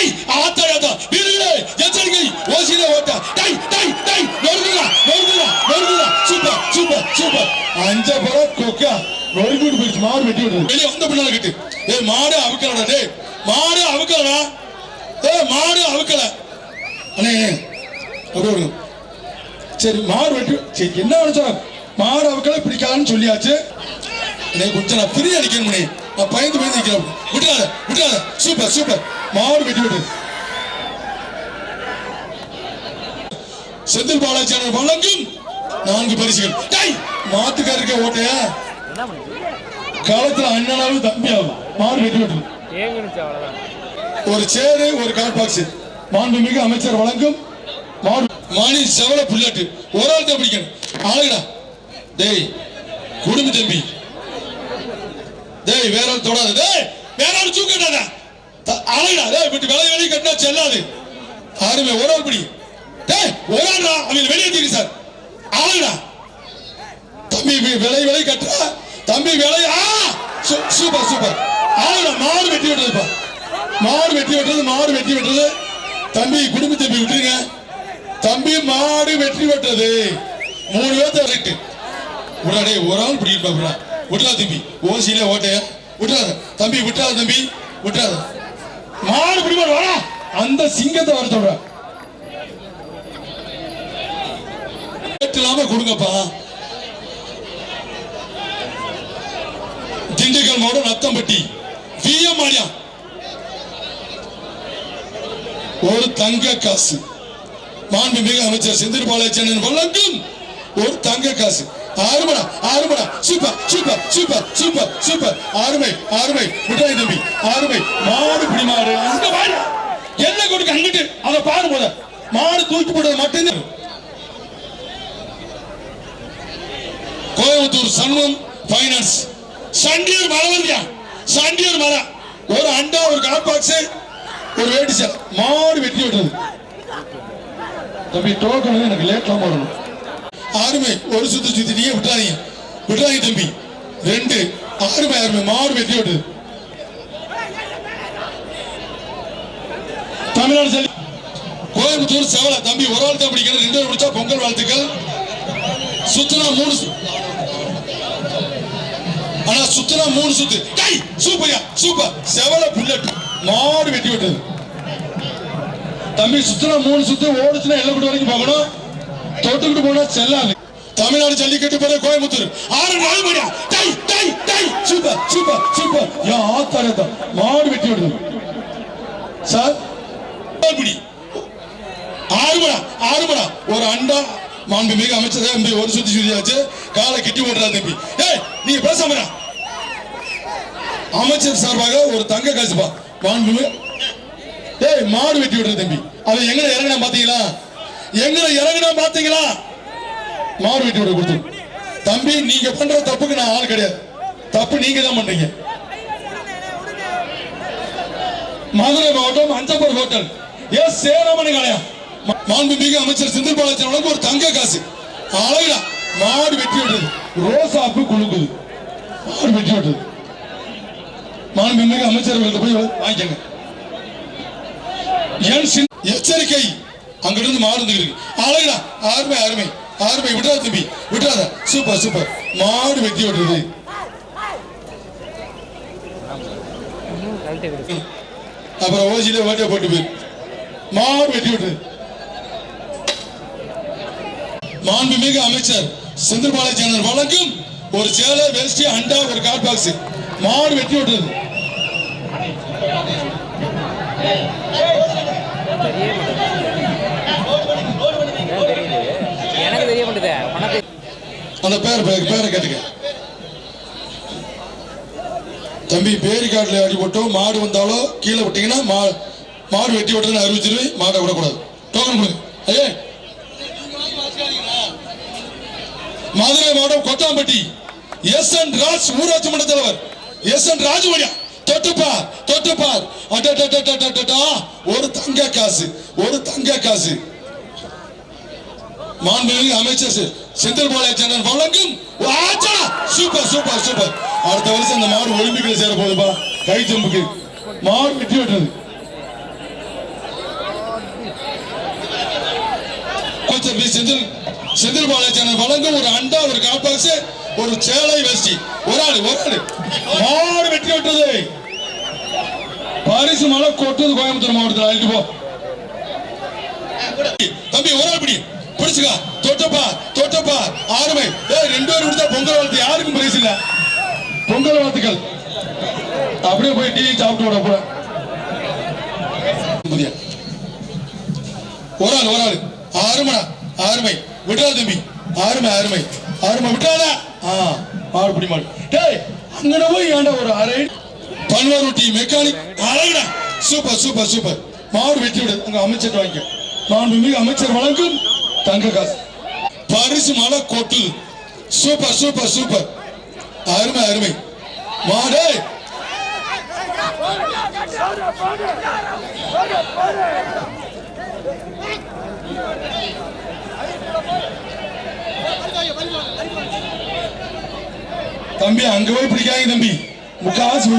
Tie ஆத்தா ஆத்தா வீரர்களே எச்சரிக்கை. ஓசியில ஓட்ட. டை டை டை நொறுங்குடா நொறுங்குடா நொறுங்குடா. Super super super. அஞ்ச பர கொக்கா. நொறுங்கிட்டு போயிடுச்சு. மாடு வெட்டி விடுறது வெளியே வந்த பின்னால கிட்டு. ஏய் மாடு அவுக்கலடா டேய். மாடு அவுக்கலடா. ஏய் மாடு அவுக்கல. அண்ணே அப்படியே சரி மாடு வெட்டி சரி என்ன நினைச்சா மாடு அவுக்கல பிடிக்காதுன்னு சொல்லியாச்சு. அண்ணே கொஞ்சம் நான் ஃப்ரீ அடிக்கணும் நான் பயந்து பயந்து நிற்கிறேன் விட்டுறாத விட்டுறாத. Super super. மாடு கட்டிவிடு விட்டு செந்தில் பாலாஜி வழங்கும் நான்கு பரிசுகள். டேய் மாட்டுக்காரருக்கே ஓட்டையா காலத்துல அண்ணனாவும் தம்பியாவும் மாடு வெட்டி விட்டு ஒரு சேரு ஒரு கார் பாக்ஸ் மாண்புமிகு அமைச்சர் வழங்கும் மாடு. மாணி செவல புள்ளாட்டு. ஒரு ஆள் தான் பிடிக்கணும். ஆளுடா. டேய் குடும்ப தம்பி. டேய் வேற ஆள் தொடாத. டேய் வேற ஆள் தூக்கட்டாடா ஆளுடா டேய் விட்டு விலை வெளியே கட்டினா செல்லாது. ஆறுமே ஒரு ஆள் பிடி. டேய் ஒரு ஆள்டா அவங்க வெளியே சார். ஆளுடா தம்பி விலை விலை கட்டுறா. தம்பி விலை ஆ! சூ- சூப்பர் சூப்பர். ஆளுடா மாடு வெட்டி விட்டுறதுப்பா மாடு வெட்டி வெட்டுறது மாடு வெட்டி விட்டுறது. தம்பி குடும்ப தம்பி விட்டுருங்க. தம்பி மாடு வெற்றி வெட்டுறது. மூணு பேர்த்த ரைட்டு விடாடே ஒரு ஆள் பிடிக்கிட்டு விடா தம்பி. ஓசியில ஓட்டைய? விட்டுறாத. தம்பி விட்டுறாத தம்பி. விட்டுறாத. மாடு பிடிப்பாடு வாடா. அந்த சிங்கத்தை வர சொல்ற இல்லாம கொடுங்கப்பா. திண்டுக்கல் மாவட்டம் நத்தம்பட்டி விஎம் மாடியா? ஒரு தங்க காசு. மாண்புமிகு அமைச்சர் செந்தில் பாலாஜியன் வழங்கும் ஒரு தங்க காசு. ஆறுமடா ஆறுமடா super super super super super. ஆறுமை ஆறுமை மாடு பிடி மாடு அங்க வாடு என்ன கொடுக்க அங்கிட்டு அதை பாரு போத மாடு தூக்கி போடுறது மட்டும்தான் கோயம்புத்தூர் சண்முகம் ஃபைனான்ஸ் சண்டியர் மரம் வருதியா சண்டியர் மரம் ஒரு அண்டா ஒரு கார்பாக்ஸ் ஒரு வேட்டி சார் மாடு வெட்டி விடுறது தம்பி டோக்கன் எனக்கு லேட்டாக வரணும் ஆறுமை ஒரு சுத்து சுத்தி நீயே விட்டாதீங்க விட்டாதீங்க தம்பி. ரெண்டு ஆறுமை ஆறுமை மாடு வெட்டி விடுறது தமிழ்நாடு செல்வி கோயம்புத்தூர் செவலை. தம்பி ஒரு ஆள் தான் பிடிக்கணும் ரெண்டு பேர் பிடிச்சா பொங்கல் வாழ்த்துக்கள். சுத்துனா மூணு ஆனா சுத்துனா மூணு சுத்து. டேய் சூப்பர்யா சூப்பர். செவல புல்லட் மாடு வெட்டி விட்டது. தம்பி சுத்துனா மூணு சுத்து. ஓடுச்சுன்னா எல்லக்குடி வரைக்கும் போகணும். தொட்டுக்கிட்டு போனா செல்லாது. தமிழ்நாடு ஜல்லிக்கட்டு பேர கோயம்புத்தூர். ஆறு நாலு மணியா டை டை டை சூப்பர் சூப்பர் சூப்பர். யா ஆத்தாரதா மாடு வெட்டி விடுது சார்? பிடி ஆறு மணா ஆறு மணா ஒரு அண்டா மாண்புமிகு அமைச்சர் தம்பி ஒரு சுத்தி சுத்தியாச்சு. காலை கிட்டி ஓடுறா தம்பி. ஏய் நீ பேசாமடா. அமைச்சர் சார்பாக ஒரு தங்க காசுப்பா வாங்கணும் ஏய் மாடு வெட்டி விடுற தம்பி. அவன் எங்க இறங்கினா பாத்தீங்களா? எங்க இறங்கினா பாத்தீங்களா? மாடு வெட்டி விட கொடுத்து. தம்பி நீங்க பண்ற தப்புக்கு நான் ஆள் கிடையாது. தப்பு நீங்க தான் பண்றீங்க. மதுரை மாவட்டம் அஞ்சப்பூர் ஹோட்டல். ஏ சேரமணி கலையம் மாண்புமிகு அமைச்சர் சிந்து பாலாஜி ஒரு தங்க காசு. அழகுடா. மாடு வெட்டி விடுறது. ரோசாப்பு குழுங்குது மாடு வெட்டி விடுறது. மாண்புமிகு அமைச்சர்கள்ட்ட போய் வாங்கிக்கங்க. ஏன் எச்சரிக்கை அங்கிருந்து மாடு வந்து இருக்கு. அழகுடா ஆர்மை அருமை அருமை விட்டுறாத தம்பி விட்டுறாத. Super super. மாடு வெட்டி விடுறது அப்புறம் ஓசியில ஓட்டை போட்டு போய். மாடு வெட்டி விட்டுரு மாண்புமிகு அமைச்சர் செந்தில் பாலாஜி வழங்கும் ஒரு சேலை வேஷ்டி அண்டா ஒரு கார்ட் பாக்ஸ் மாடு வெட்டி விட்டுறது தெரிய மாட்டேங்குது ஏன் தெரியுது எனக்கு தெரிய மாட்டேது பணத்தை அந்த பேர் பேர் பேரை கேட்டுக்க. தம்பி பேரி காட்டில் அடிபட்டோம் மாடு வந்தாலோ கீழே விட்டீங்கன்னா மா மாடு வெட்டி விட்டுன்னு அறிவிச்சிருவேன். மாடை விடக்கூடாது. டோக்கன் கொடுங்க ஐயே. மதுரை மாவட்டம் கொட்டாம்பட்டி எஸ் என் ராஜ் ஊராட்சி மன்ற தலைவர். எஸ் என் ராஜுவடியா தொட்டுப்பார் தொட்டுப்பார் அடடடடடடா ஒரு தங்க காசு ஒரு தங்க காசு. மாண்புமிகு அமைச்சர் செந்தில் பாலாஜி வழங்கும் சூப்பர் சூப்பர் சூப்பர். அடுத்த வருஷம் இந்த மாடு ஒலிம்பிக்ல சேர போகுதுப்பா கை ஜம்புக்கு மாடு வெட்டி விட்டது கோச்சர் பி செந்தில் செந்தில் சேனல் வழங்கும் ஒரு அண்டா ஒரு காப்பாசு ஒரு சேலை வசி ஒரு ஆளு ஒரு ஆளு. மாடு வெட்டி விட்டது பரிசு மலை கொட்டுது கோயம்புத்தூர் மாவட்டத்தில் அழைத்து போ. தம்பி ஒரு ஆள் பிடி. பிடிச்சுக்கா. தொட்டப்பா தொட்டப்பா ஆறுமை ஏய் ரெண்டு பேரும் கொடுத்தா பொங்கல் வாழ்த்து. யாருக்கும் பிரைஸ் இல்ல. பொங்கல் வாழ்த்துக்கள். அப்படியே போய் டீ சாப்பிட்டு விட போற ஒரு ஆள் ஒரு ஆள். ஆறுமடா ஆறுமை. விட்டுறா தம்பி. ஆறுமை ஆறுமை. ஆறுமை விட்டாதா? ஆ ஆறு பிடி மாடு டேய் அங்கன போய் ஏன்டா ஒரு அரை பன்வார் டீம் மெக்கானிக். அழகுடா. Super super super. மாவட்ட வெற்றி விடு. அங்க அமைச்சர் வாங்கிக்க. மாண்புமிகு அமைச்சர் வழங்கும் தங்க காசு. பரிசு மலை கொட்டு சூப்பர் சூப்பர் சூப்பர். அருமை அருமை. மாடு. தம்பி அங்க போய் பிடிக்காங்க தம்பி. முக்காசு